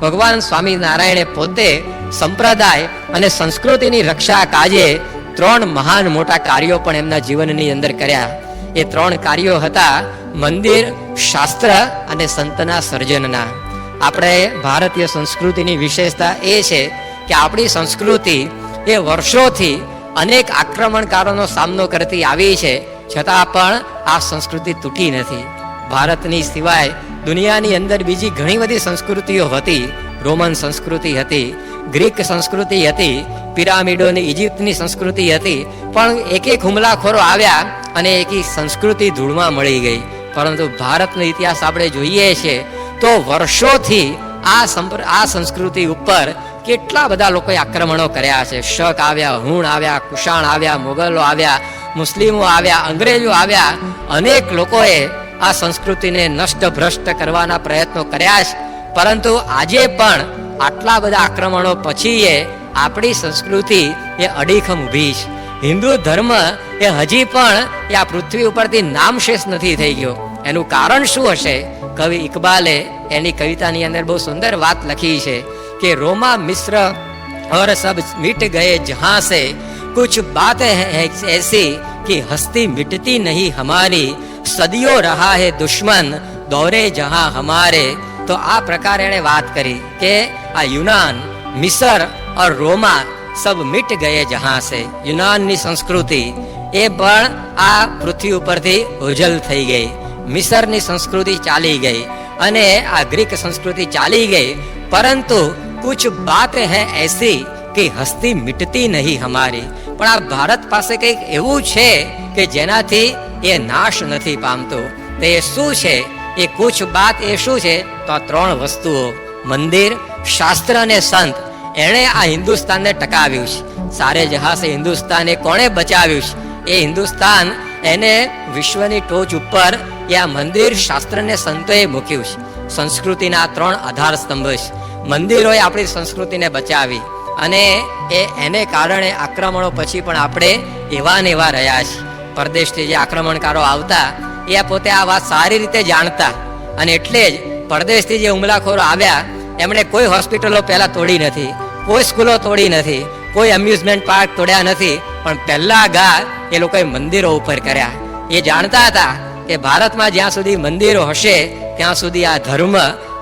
ભગવાન સ્વામિનારાયણે પોતે સંપ્રદાય અને સંસ્કૃતિની રક્ષા કાજે ત્રણ મહાન મોટા કાર્યો પણ એમના જીવનની અંદર કર્યા. એ ત્રણ કાર્યો હતા મંદિર, શાસ્ત્ર અને સંતના સર્જનના. આપણે ભારતીય સંસ્કૃતિની વિશેષતા એ છે કે આપણી સંસ્કૃતિ એ વર્ષોથી અનેક આક્રમણકારોનો સામનો કરતી આવી છે, છતાં પણ આ સંસ્કૃતિ તૂટી નથી. ભારતની સિવાય દુનિયાની અંદર બીજી ઘણી બધી સંસ્કૃતિઓ હતી. રોમન સંસ્કૃતિ હતી, ગ્રીક સંસ્કૃતિ હતી, પિરામિડોની ઇજિપ્તની સંસ્કૃતિ હતી. પણ એક એક હુમલાખોરો આવ્યા અને એકી સંસ્કૃતિ ધૂળમાં મળી ગઈ. પરંતુ ભારતનો ઇતિહાસ આપણે જોઈએ છીએ તો વર્ષોથી આ આ સંસ્કૃતિ ઉપર કેટલા બધા લોકોએ આક્રમણો કર્યા છે. શક આવ્યા, હુણ આવ્યા, કુષાણ આવ્યા, મુગલો આવ્યા, મુસ્લિમો આવ્યા, અંગ્રેજો આવ્યા. અનેક લોકોએ આ સંસ્કૃતિને નષ્ટ ભ્રષ્ટ કરવાના પ્રયત્નો કર્યા છે પરંતુ આજે પણ આટલા બધા આક્રમણો પછી એ આપણી સંસ્કૃતિ એ અડીખમ ઊભી છે હિન્દુ ધર્મ એ હજી પણ એ આ પૃથ્વી ઉપરથી નામશેષ નથી થઈ ગયો એનું કારણ શું હશે કવિ ઇકબાલે એની કવિતાની અંદર બહુ સુંદર વાત લખી છે કે રોમા મિશ્ર और सब मिट गए जहां से कुछ बात है ऐसी कि हस्ती मिटती नहीं हमारी સદીઓ રહા હે દુશ્મન દોરે જહાં હમારે તો આ પ્રકાર એણે વાત કરી કે આ યુનાન મિસર ઓર રોમા સબ મિટ ગયે જહાં સે યુનાનની સંસ્કૃતિ એ પણ આ પૃથ્વી ઉપરથી ઓજલ થઈ ગઈ મિસરની સંસ્કૃતિ ચાલી ગઈ અને આ ગ્રીક સંસ્કૃતિ ચાલી ગઈ પરંતુ કુછ બાત હે એસી કે હસ્તી મિટતી નહીં હમારી પણ આ ભારત પાસે કંઈક એવું છે કે જેનાથી એ નાશ નથી પામતો. તે શું છે? એ કુછ બાત એ શું છે? તો આ ત્રણ વસ્તુઓ. મંદિર, શાસ્ત્ર અને સંત. એણે આ હિન્દુસ્તાનને ટકાવ્યું છે. સારે જહાસે હિન્દુસ્તાને કોણે બચાવ્યું છે? એ હિન્દુસ્તાન એને વિશ્વની ટોચ ઉપર એ આ મંદિર, શાસ્ત્ર ને સંતોએ મૂક્યું છે. સંસ્કૃતિના ત્રણ આધાર સ્તંભ છે. મંદિરોએ આપણી સંસ્કૃતિને બચાવી અને એ એને કારણે આક્રમણો પછી પણ આપણે એવા ને એવા રહ્યા છીએ. પરદેશથી જે આક્રમણકારો આવતા, એ પોતે આ વાત સારી રીતે જાણતા. અને એટલે જ પરદેશથી જે હુમલાખોરો આવ્યા, એમણે કોઈ હોસ્પિટલો પહેલાં તોડી નથી, કોઈ સ્કૂલો તોડી નથી, કોઈ એમ્યુઝમેન્ટ પાર્ક તોડ્યા નથી, પણ પહેલા ઘા એ લોકોએ મંદિરો ઉપર કર્યા. એ જાણતા હતા કે ભારતમાં જ્યાં સુધી મંદિરો હશે, ત્યાં સુધી આ ધર્મ,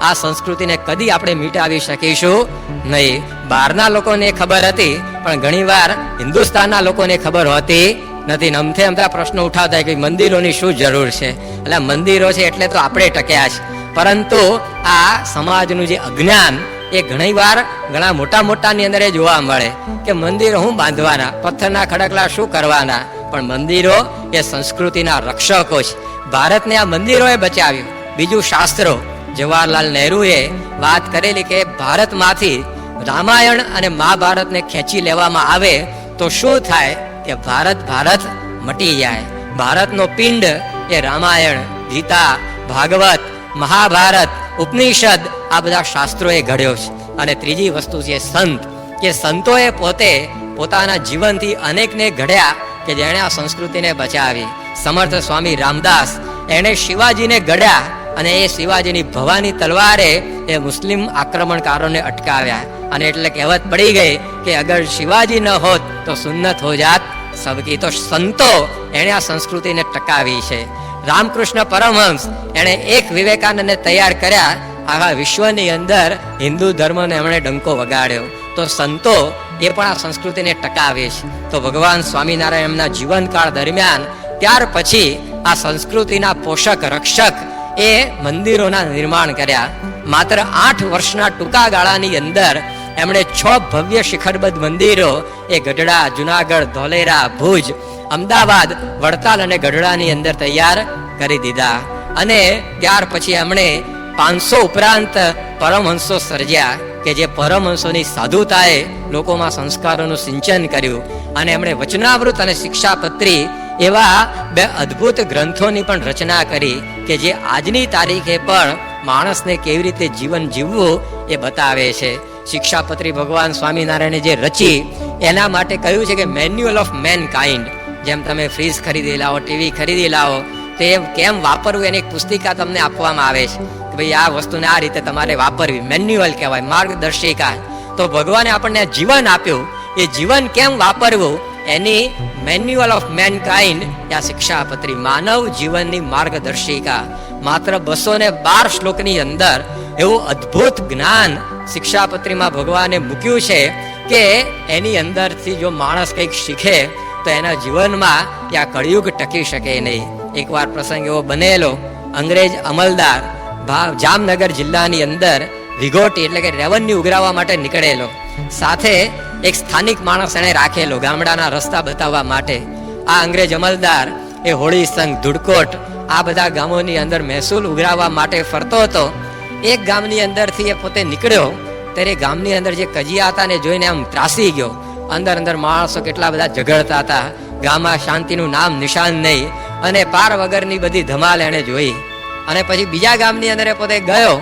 આ સંસ્કૃતિને કદી આપણે મિટાવી શકીશું નહીં. બહારના લોકોને ખબર હતી, પણ ઘણીવાર હિન્દુસ્તાનના લોકોને ખબર હોતી નથી અમથે અમથા પ્રશ્નો ઉઠાવતા કે મંદિરોની શું જરૂર છે? એટલે મંદિરો છે એટલે તો આપણે ટક્યા છે. પરંતુ આ સમાજનું જે અજ્ઞાન, એ ઘણીવાર ઘણા મોટા મોટાની અંદર જોવા મળે કે મંદિરો હું બાંધવાના, પથ્થરના ખડકલા શું કરવાના? પણ મંદિરો એ સંસ્કૃતિના રક્ષકો છે. ભારતને આ મંદિરોએ બચાવ્યું. બીજું શાસ્ત્રો, જવાહરલાલ નહેરુએ વાત કરેલી કે ભારતમાંથી રામાયણ અને મહાભારતને ખેંચી લેવામાં આવે તો શું થાય? કે ભારત ભારત મટી જાય. ભારતનો પિંડ એ રામાયણ, ગીતા, ભાગવત, મહાભારત, ઉપનિષદ આ બધા શાસ્ત્રોએ ઘડ્યો છે. અને ત્રીજી વસ્તુ છે સંત, કે સંતોએ પોતે પોતાના જીવનથી અનેકને ઘડ્યા કે જેણે આ સંસ્કૃતિને બચાવી. સમર્થ સ્વામી રામદાસ એણે શિવાજીને ઘડ્યા અને એ શિવાજીની ભવાની તલવારે એ મુસ્લિમ આક્રમણકારોને અટકાવ્યા. અને એટલે કહેવત પડી ગઈ કે અગર શિવાજી ન હોત તો સુન્નત હો જાત. સબકી તો સંતો એણે આ સંસ્કૃતિને ટકાવી છે. રામકૃષ્ણ પરમહંસ એણે એક વિવેકાનંદને તૈયાર કર્યા. આખા વિશ્વની અંદર હિન્દુ ધર્મને એમણે ડંકો વગાડ્યો. તો સંતો એ પણ આ સંસ્કૃતિને ટકાવે છે. તો ભગવાન સ્વામિનારાયણ એમના જીવનકાળ દરમિયાન ત્યાર પછી આ સંસ્કૃતિના પોષક રક્ષક એ મંદિરોના નિર્માણ કર્યા. માત્ર આઠ વર્ષના ટૂંકા ગાળાની અંદર એમણે છ ભવ્ય શિખરબદ્ધ મંદિરો, એ ગઢડા, જુનાગઢ, ધોલેરા, ભુજ, અમદાવાદ, વડતાલ અને ગઢડાની અંદર તૈયાર કરી દીધા. અને ત્યાર પછી એમણે પાંચસો ઉપરાંત પરમહંસો સર્જ્યા, કે જે પરમહંસોની સાધુતાએ લોકોમાં સંસ્કારોનું સિંચન કર્યું. અને એમણે વચનાવૃત અને શિક્ષાપત્રી એવા બે અદ્ભુત ગ્રંથોની પણ રચના કરી, કે જે આજની તારીખે પણ માણસને કેવી રીતે જીવન જીવવું એ બતાવે છે. શિક્ષાપત્રી ભગવાન સ્વામિનારાયણે જે રચી, એના માટે કહ્યું છે કે મેન્યુઅલ ઓફ મેન કાઇન્ડ જેમ તમે ફ્રીજ ખરીદી લાવો, ટીવી ખરીદી લાવો, તો એ કેમ વાપરવું એની પુસ્તિકા તમને આપવામાં આવે છે કે ભાઈ આ વસ્તુને આ રીતે તમારે વાપરવી. મેન્યુઅલ કહેવાય, માર્ગદર્શિકા. તો ભગવાને આપણને જીવન આપ્યું. એ જીવન કેમ વાપરવું? એની મેન્યુઅલ ઓફ મેન કાઇન્ડ આ શિક્ષાપત્રી માનવ જીવનની માર્ગદર્શિકા. માત્ર બસો ને બાર શ્લોકની અંદર એવું અદ્ભુત જ્ઞાન શિક્ષાપત્રીમાં ભગવાને મૂક્યું છે કે એની અંદરથી જો માણસ કંઈક શીખે, તો એના જીવનમાં ત્યાં કળિયુગ ટકી શકે નહીં. એકવાર પ્રસંગ એવો બનેલો, અંગ્રેજ અમલદાર જામનગર જિલ્લાની અંદર વિગોટી એટલે કે રેવન્યુ ઉઘરાવવા માટે નીકળેલો. સાથે એક સ્થાનિક માણસ એણે રાખેલો ગામડાના રસ્તા બતાવવા માટે. આ અંગ્રેજ અમલદાર એ હોળી સંઘ ધુડકોટ આ બધા ગામોની અંદર મહેસૂલ ઉઘરાવવા માટે ફરતો હતો. એક ગામની અંદરથી એ પોતે નીકળ્યો. ત્યારે ગામની અંદર જે કજિયા હતા ને જોઈને આમ ત્રાસી ગયો. અંદર અંદર માણસો કેટલા બધા ઝઘડતા હતા. ગામમાં શાંતિનું નામ નિશાન નહીં. અને પાર વગરની બધી ધમાલ એણે જોઈ. અને પછી બીજા ગામની અંદર એ પોતે ગયો.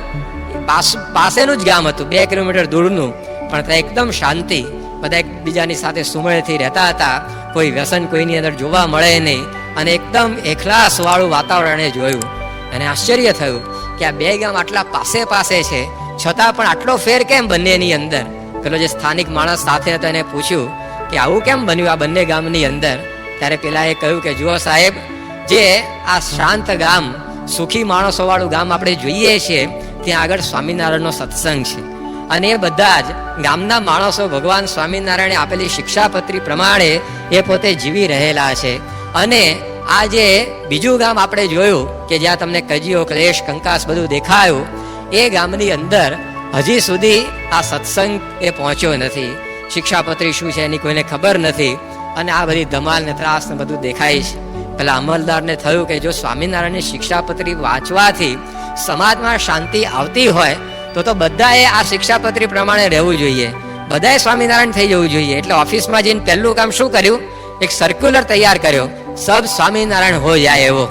પાસ- પાસેનું જ ગામ હતું, બે કિલોમીટર દૂરનું. પણ ત્યાં એકદમ શાંતિ. બધા એકબીજાની સાથે સુમેળથી રહેતા હતા. કોઈ વ્યસન કોઈની અંદર જોવા મળે નહીં. અને એકદમ એકલાસ વાળું વાતાવરણ જોયું. અને આશ્ચર્ય થયું કે આ બે ગામ આટલા પાસે પાસે છે. છતાં પણ આટલો ફેર કેમ બંનેની અંદર? પેલો જે સ્થાનિક માણસ સાથે હતો એને પૂછ્યું કે આવું કેમ બન્યું આ બંને ગામની અંદર? ત્યારે પેલા એ કહ્યું કે જુઓ સાહેબ, જે આ શાંત ગામ, સુખી માણસો વાળું ગામ આપણે જોઈએ છીએ, ત્યાં આગળ સ્વામિનારાયણનો સત્સંગ છે. અને એ બધા જ ગામના માણસો ભગવાન સ્વામિનારાયણે આપેલી શિક્ષાપત્રી પ્રમાણે એ પોતે જીવી રહેલા છે. અને આ જે બીજું ગામ આપણે જોયું કે જ્યાં તમને કજીઓ ક્લેશ, કંકાસ બધું દેખાયું, એ ગામની અંદર હજી સુધી આ સત્સંગ એ પહોંચ્યો નથી. શિક્ષાપત્રી શું છે એની કોઈને ખબર નથી અને આ બધી ધમાલ ને ત્રાસ ને બધું દેખાય છે. પેલા અમલદારને થયું કે જો સ્વામિનારાયણની શિક્ષાપત્રી વાંચવાથી સમાજમાં શાંતિ આવતી હોય, તો તો બધાએ આ શિક્ષાપત્રી પ્રમાણે રહેવું જોઈએ. બધાએ સ્વામિનારાયણ થઈ જવું જોઈએ. એટલે ઓફિસમાં જઈને પહેલું કામ શું કર્યું? એક સર્ક્યુલર તૈયાર કર્યો. સબ સ્વામિનારાયણ હો જાય એવો.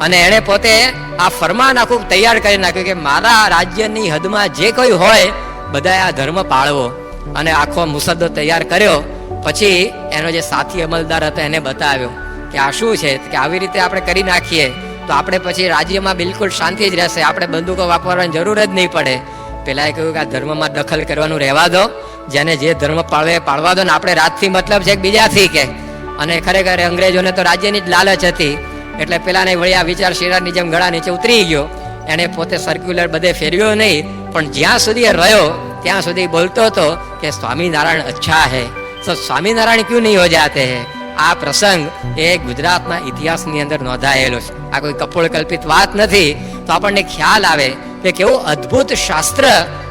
અને એણે પોતે આ ફરમાન આખું તૈયાર કરી નાખ્યું કે મારા રાજ્યની હદમાં જે કોઈ હોય બધાએ આ ધર્મ પાળવો. અને આખો મુસદ્દો તૈયાર કર્યો. પછી એનો જે સાથી અમલદાર હતો એને બતાવ્યો કે આ શું છે? કે આવી રીતે આપણે કરી નાખીએ, તો આપણે પછી રાજ્યમાં બિલકુલ શાંતિ જ રહેશે. આપણે બંદૂકો વાપરવાની જરૂર જ નહીં પડે. પેલાએ કહ્યું કે આ ધર્મમાં દખલ કરવાનું રહેવા દો. જેને જે ધર્મ પાળવે પાળવા દો ને આપણે રાજથી મતલબ છે બીજાથી કે અને ખરેખર અંગ્રેજોને તો રાજ્યની જ લાલચ હતી. એટલે પેલાને વળી આ વિચાર શિરાની જેમ ગળા નીચે ઉતરી ગયો. એણે પોતે સર્ક્યુલર બધે ફેરવ્યો નહીં, પણ જ્યાં સુધી રહ્યો, ત્યાં સુધી બોલતો હતો કે સ્વામિનારાયણ અચ્છા હે. તો સ્વામિનારાયણ ક્યુ નહીં હો જાતે હે? આ પ્રસંગ એ ગુજરાતના ઇતિહાસની અંદર નોંધાયેલો છે. આ કોઈ કપોળ કલ્પિત વાત નથી. તો આપણને ખ્યાલ આવે કે કેવું અદ્ભુત શાસ્ત્ર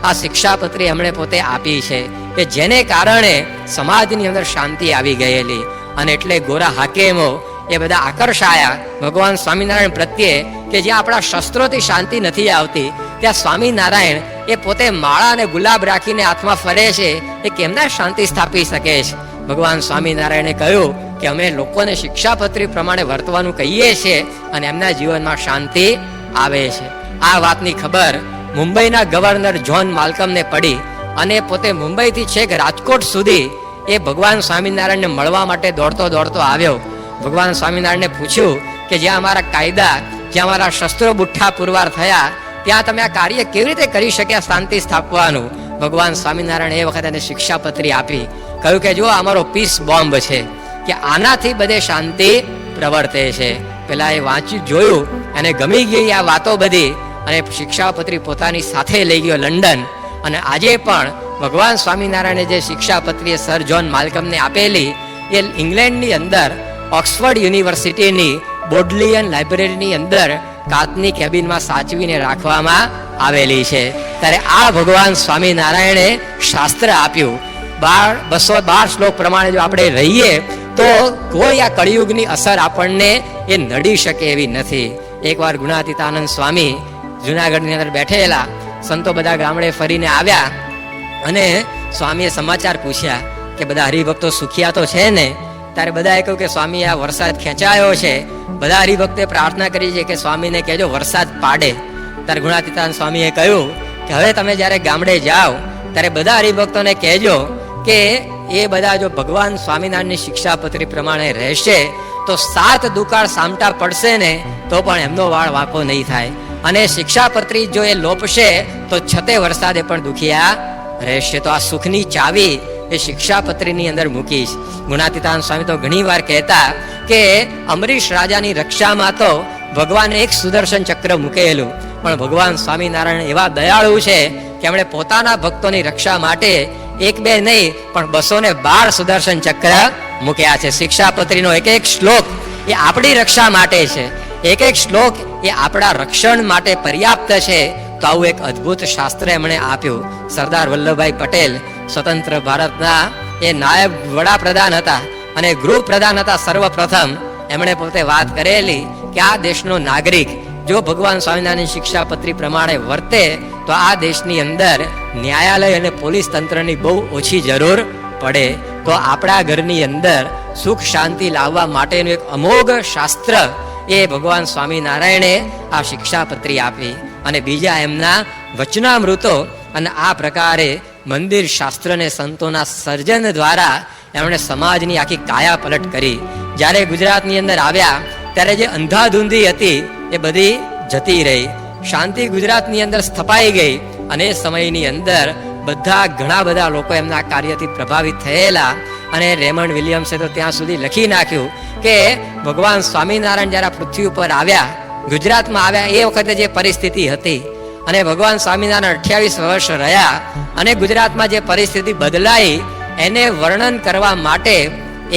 આ શિક્ષાપત્રી એમણે પોતે આપી છે કે જેને કારણે સમાજની અંદર શાંતિ આવી ગયેલી. અને એટલે ગોરા હાકેમો એ બધા આકર્ષાયા. ભગવાન સ્વામિનારાયણ પ્રત્યે કે જ્યાં આપણા શસ્ત્રોથી શાંતિ નથી આવતી, ત્યાં સ્વામિનારાયણ એ પોતે માળા અને ગુલાબ રાખીને હાથમાં ફરે છે, એ કેમના શાંતિ સ્થાપી શકે છે? ભગવાન સ્વામિનારાયણે કહ્યું કે અમે લોકોને શિક્ષાપત્રી પ્રમાણે વર્તવાનું કહીએ છીએ અને એમના જીવનમાં શાંતિ આવે છે. આ વાતની ખબર મુંબઈના ગવર્નર જ્હોન માલકમને પડી અને પોતે મુંબઈથી છેક રાજકોટ સુધી એ ભગવાન સ્વામિનારાયણને મળવા માટે દોડતો દોડતો આવ્યો. ભગવાન સ્વામિનારાયણને પૂછ્યું કે જ્યાં અમારા કાયદા, જ્યાં અમારા શસ્ત્રો બુઠ્ઠા પુરવાર થયા, ત્યાં તમે આ કાર્ય કેવી રીતે કરી શક્યા શાંતિ સ્થાપવાનું? ભગવાન સ્વામિનારાયણ એ વખતે એને શિક્ષાપત્રી આપી. કહ્યું કે જો અમારો પીસ બોમ્બ છે કે આનાથી બધે શાંતિ પ્રવર્તે છે. પેલા એ વાંચ્યું જોયું અને ગમી ગઈ આ વાતો બધી અને શિક્ષાપત્રી પોતાની સાથે લઈ ગયો લંડન. અને આજે પણ ભગવાન સ્વામિનારાયણે જે શિક્ષાપત્રીએ સર જોન માલકમને આપેલી, એ ઇંગ્લેન્ડની અંદર, ઓક્સફર્ડ યુનિવર્સિટીની, બોડલિયન લાઇબ્રેરીની અંદર કાચની કેબિનમાં સાચવીને રાખવામાં આવેલી છે. ત્યારે આ ભગવાન સ્વામિનારાયણે શાસ્ત્ર આપ્યું. બાર, બસો બાર શ્લોક પ્રમાણે જો આપણે રહીએ, તો કોઈ આ કળિયુગની અસર આપણને એ નડી શકે એવી નથી. એકવાર ગુણાતીતાનંદ સ્વામી જુનાગઢની અંદર બેઠેલા, સંતો બધા ગામડે ફરીને આવ્યા અને સ્વામીએ સમાચાર પૂછ્યા કે બધા હરિભક્તો સુખિયા તો છે ને? ત્યારે બધાએ કહ્યું કે સ્વામી, આ વરસાદ ખેંચાયો છે. બધા હરિભક્તે પ્રાર્થના કરી છે કે સ્વામીને કહેજો વરસાદ પાડે. ત્યારે ગુણાતીતાન સ્વામીએ કહ્યું કે હવે તમે જ્યારે ગામડે જાઓ, ત્યારે બધા હરિભક્તોને કહેજો કે એ બધા જો ભગવાન સ્વામિનારાયણની શિક્ષાપત્રી પ્રમાણે રહેશે, તો સાત દુકાળ સામટા પડશે ને, તો પણ એમનો વાળ વાંકો નહીં થાય. અને શિક્ષાપત્રી જો એ લોપશે, તો છતે વરસાદે પણ દુખિયા રહેશે તો આ સુખની ચાવી એ શિક્ષાપત્રીની અંદર મૂકીશ. ગુણાતીતાન સ્વામી તો ઘણી વાર કહેતા કે અમરીશ રાજાની રક્ષામાં તો ભગવાને એક સુદર્શન ચક્ર મૂકેલું. પણ ભગવાન સ્વામિનારાયણ એવા દયાળુ છે કે એમણે પોતાના ભક્તોની રક્ષા માટે એક બે નહીં, પણ બસો ને બાર સુદર્શન ચક્ર મૂક્યા છે. શિક્ષાપત્રીનો એક એક શ્લોક એ આપણી રક્ષા માટે છે. એક એક શ્લોક એ આપણા રક્ષણ માટે પર્યાપ્ત છે. તો આવું એક અદ્ભુત શાસ્ત્ર એમણે આપ્યું. સરદાર વલ્લભભાઈ પટેલ સ્વતંત્ર ભારતના એ નાયબ વડાપ્રધાન હતા અને ગૃહ પ્રધાન હતા સર્વપ્રથમ. એમણે પોતે વાત કરેલી કે આ દેશનો નાગરિક જો ભગવાન સ્વામિનારાયણ શિક્ષાપત્રી પ્રમાણે વર્તે, તો આ દેશની અંદર ન્યાયાલય અને પોલીસ તંત્રની બહુ ઓછી જરૂર પડે. તો આપણા ઘરની અંદર સુખ શાંતિ લાવવા માટેનું એક અમોઘ શાસ્ત્ર એ ભગવાન સ્વામિનારાયણે આ શિક્ષાપત્રી આપી. અને બીજા એમના વચનામૃતો અને આ પ્રકારે મંદિર શાસ્ત્ર અને સંતોના સર્જન દ્વારા એમણે સમાજની આખી કાયા પલટ કરી. જ્યારે ગુજરાતની અંદર આવ્યા, ત્યારે જે અંધાધૂંધી હતી, એ બધી જતી રહી. શાંતિ ગુજરાતની અંદર સ્થપાઈ ગઈ અને એ સમયની અંદર બધા ઘણા બધા લોકો એમના કાર્યથી પ્રભાવિત થયેલા અને રેમન્ડ વિલિયમ્સે તો ત્યાં સુધી લખી નાખ્યું કે ભગવાન સ્વામિનારાયણ જ્યારે પૃથ્વી ઉપર આવ્યા ગુજરાતમાં આવ્યા એ વખતે જે પરિસ્થિતિ હતી અને ભગવાન સ્વામિનારાયણ અઠ્યાવીસ વર્ષ રહ્યા અને ગુજરાતમાં જે પરિસ્થિતિ બદલાઈ, એને વર્ણન કરવા માટે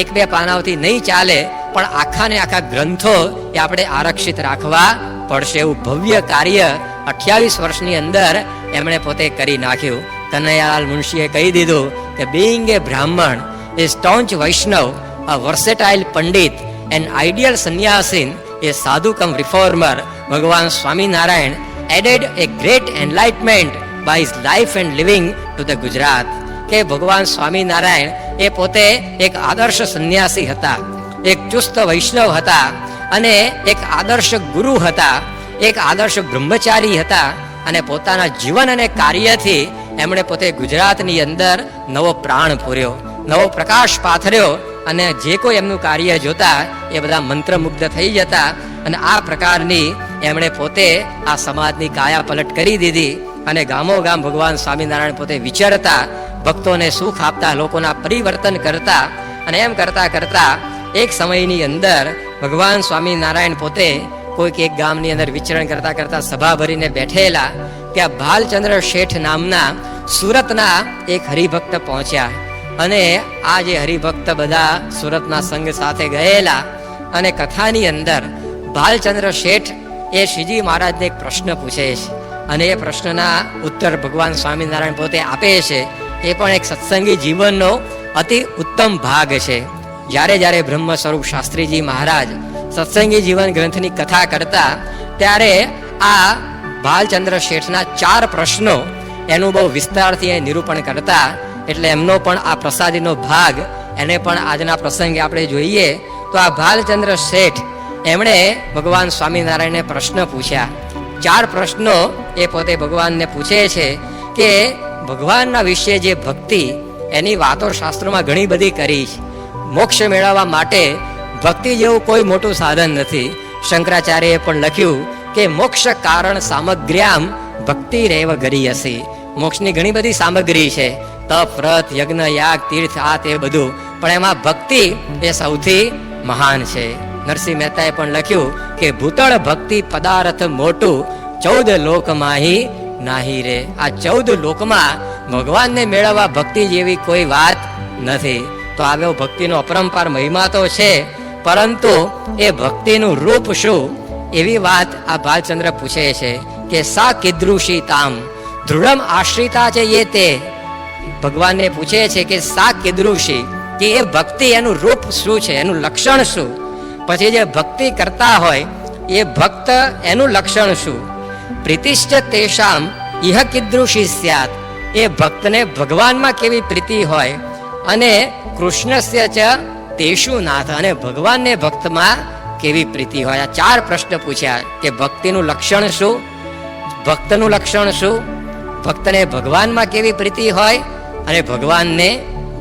એક બે પાનાઓથી નહીં ચાલે, પણ આખા ને આખા ગ્રંથો એ આપણે આરક્ષિત રાખવા પડશે એવું ભવ્ય કાર્ય અઠ્યાવીસ વર્ષની અંદર એમણે પોતે કરી નાખ્યું. કનૈયાલાલ મુનશીએ કહી દીધું કે being a Brahmin a staunch Vaishnav a versatile pandit an ideal sannyasin a સાધુ cum reformer Bhagwan Swaminarayan added a great enlightenment by his life and living to the Gujarat કે ભગવાન સ્વામિનારાયણ એ પોતે એક આદર્શ સંન્યાસી હતા, એક ચુસ્ત વૈષ્ણવ હતા અને એક આદર્શ ગુરુ હતા, એક આદર્શ બ્રહ્મચારી હતા અને પોતાના જીવન અને કાર્યથી એમણે પોતે ગુજરાતની અંદર નવો પ્રાણ પૂર્યો, નવો પ્રકાશ પાથર્યો અને જે કોઈ એમનું કાર્ય જોતા એ બધા મંત્રમુગ્ધ થઈ જતા અને આ પ્રકારની એમણે પોતે આ સમાજની કાયા પલટ કરી દીધી અને ગામો ગામ ભગવાન સ્વામિનારાયણ પોતે વિચારતા, ભક્તોને સુખ આપતા, લોકોના પરિવર્તન કરતા અને એમ કરતા કરતા એક સમયની અંદર ભગવાન સ્વામિનારાયણ પોતે કોઈક એક ગામની અંદર વિચરણ કરતા કરતા સભા ભરીને બેઠેલા ત્યાં ભાલચંદ્ર શેઠ નામના સુરતના એક હરિભક્ત પહોંચ્યા. અને આ જે હરિભક્ત બધા સુરતના સંઘ સાથે ગયેલા અને કથાની અંદર ભાલચંદ્ર શેઠ એ શ્રીજી મહારાજને એક પ્રશ્ન પૂછે છે અને એ પ્રશ્નના ઉત્તર ભગવાન સ્વામિનારાયણ પોતે આપે છે. એ પણ એક સત્સંગી જીવનનો અતિ ઉત્તમ ભાગ છે. જ્યારે જ્યારે બ્રહ્મ સ્વરૂપ શાસ્ત્રીજી મહારાજ સત્સંગી જીવન ગ્રંથની કથા કરતા ત્યારે આ ભાલચંદ્ર શેઠના ચાર પ્રશ્નો એનું બહુ વિસ્તારથી એ નિરૂપણ કરતા એટલે એમનો પણ આ પ્રસાદીનો ભાગ, એને પણ આજના પ્રસંગે આપણે જોઈએ, તો આ ભાલચંદ્ર શેઠ એમણે ભગવાન સ્વામિનારાયણને પ્રશ્ન પૂછ્યા. ચાર પ્રશ્નો એ પોતે ભગવાનને પૂછે છે કે ભગવાનના વિશે જે ભક્તિ, એની વાતો શાસ્ત્રોમાં ઘણી બધી કરી છે. મોક્ષ મેળવવા માટે ભક્તિ જેવું કોઈ મોટું સાધન નથી. શંકરાચાર્યએ પણ લખ્યું કે મોક્ષ કારણ સામગ્ર્યામ ભક્તિ રેવ ગરી હશે મોક્ષની ઘણી બધી સામગ્રી છે. તપ, વ્રત, યજ્ઞ, યાગ, તીર્થ, આ તે બધું. પણ એમાં ભક્તિ એ સૌથી મહાન છે. નરસિંહ મહેતાએ પણ લખ્યું કે, ભૂતળ ભક્તિ પદાર્થ મોટું, ચૌદ લોકમાહી નાહી રે. આ ચૌદ લોકમાં ભગવાનને મેળવવા ભક્તિ જેવી કોઈ વાત નથી. તો આવ્યો ભક્તિનો અપરંપાર મહિમા તો છે, પરંતુ એ ભક્તિનું રૂપ શું? એવી વાત આ ભાલચંદ્ર પૂછે છે કે, સા કિદૃશી તામ દૃઢમ આશ્રિતા છે એ તે? ભગવાનને પૂછે છે કે સા કિદૃશી કે એ ભક્તિ એનું રૂપ શું છે? એનું લક્ષણ શું? પછી જે ભક્તિ કરતા હોય, એ ભક્ત એનું લક્ષણ શું? પ્રીતિશ્ચ તેષામ, ઇહ કિદૃશી સ્યાત? એ ભક્તને ભગવાનમાં કેવી પ્રીતિ હોય? અને કૃષ્ણસ્ય ચ તેશુ નાથ. અને ભગવાનને ભક્તમાં કેવી પ્રીતિ હોય? આ ચાર પ્રશ્ન પૂછ્યા કે ભક્તિનું લક્ષણ શું? ભક્તનું લક્ષણ શું? ભક્તને ભગવાનમાં કેવી પ્રીતિ હોય અને ભગવાનને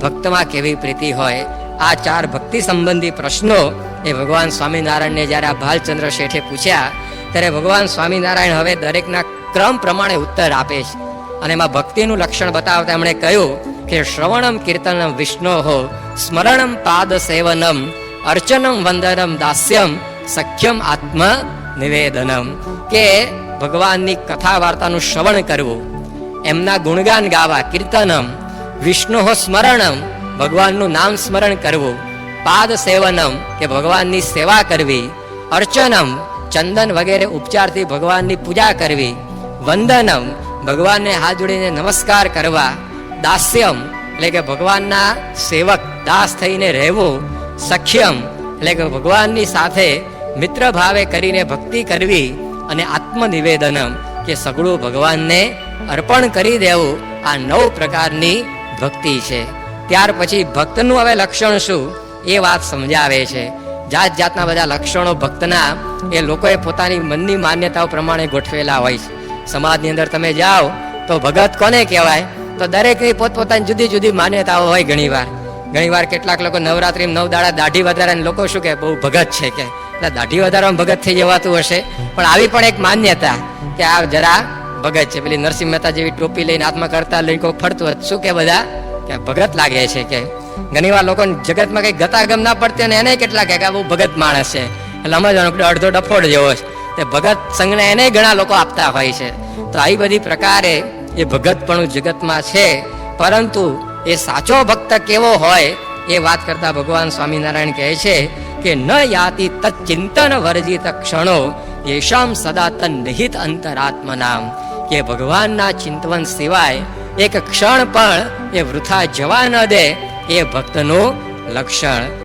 ભક્તમાં કેવી પ્રીતિ હોય, આ ચાર ભક્તિ સંબંધી પ્રશ્નો એ ભગવાન સ્વામિનારાયણને જ્યારે આ ભાલચંદ્ર શેઠે પૂછ્યા, ત્યારે ભગવાન સ્વામિનારાયણ હવે દરેકના ક્રમ પ્રમાણે ઉત્તર આપે છે. અને એમાં ભક્તિનું લક્ષણ બતાવતા એમણે કહ્યું કે શ્રવણમ કીર્તનમ વિષ્ણો સ્મરણમ પાદ સેવનમ અર્ચનમ વંદનમ દાસ્યમ સખ્યમ આત્મ નિવેદનમ કે ભગવાનની કથા વાર્તાનું શ્રવણ કરવું. એમના ગુણગાન ગાવા કીર્તનમ, વિષ્ણુ સ્મરણમ, ભગવાનનું નામ સ્મરણ કરવું, પાદ સેવનમ કે ભગવાનની સેવા કરવી, અર્ચનમ, ચંદન વગેરે ઉપચારથી ભગવાનની પૂજા કરવી, વંદનમ, ભગવાનને હાથ જોડીને નમસ્કાર કરવા, દાસ્યમ, એટલે કે ભગવાનના સેવક, દાસ થઈને રહેવું, સખ્યમ, એટલે કે ભગવાનની સાથે મિત્ર ભાવે કરીને ભક્તિ કરવી અને આત્મનિવેદનમ કે સગળું ભગવાનને અર્પણ કરી દેવું આ નવ પ્રકારની ભક્તિ છે. ત્યાર પછી ભક્તનું હવે લક્ષણ શું? એ વાત સમજાવે છે. જાત જાતના બધા લક્ષણો ભક્તના એ લોકોએ પોતાની મનની માન્યતાઓ પ્રમાણે ગોઠવેલા હોય છે. સમાજની અંદર તમે જાઓ તો ભગત કોને કહેવાય? તો દરેકની પોતપોતાની જુદી જુદી માન્યતાઓ હોય ઘણીવાર. ઘણીવાર કેટલાક લોકો નવરાત્રી નવ દાડા દાઢી વધારે લોકો શું કે બહુ ભગત છે કે. એટલે દાઢી વધારવામાં ભગત થઈ જવાતું હશે. પણ આવી પણ એક માન્યતા કે આ જરા ભગત છે, પેલી નરસિંહ મહેતા જેવી ટોપી લઈને હાથમાં કરતા લઈને કોઈ ફરતું હોય શું કે બધા? કે ભગત લાગે છે કે ઘણીવાર લોકો જગતમાં કઈ ગતાગમ ના પડતી અને એને કેટલા કે બહુ ભગત માણસ છે. એટલે સમજવાનું અડધો ડફોડ જેવો છે. તે ભગત સંજ્ઞા એને ઘણા લોકો આપતા હોય છે. તો આવી બધી પ્રકારે એ ભગતપણું જગતમાં છે. પરંતુ એ સાચો ભક્ત કેવો હોય એ વાત કરતા ભગવાન સ્વામિનારાયણ કહે છે કે ન યાતિ તચ્ચિંતન વર્જિત ક્ષણો, યેશામ સદા તન નિહિત અંતરાત્મનામ. કે ભગવાનના ચિંતવન સિવાય એક ક્ષણ પણ એ વૃથા જવા ન દે એ ભક્તનું લક્ષણ.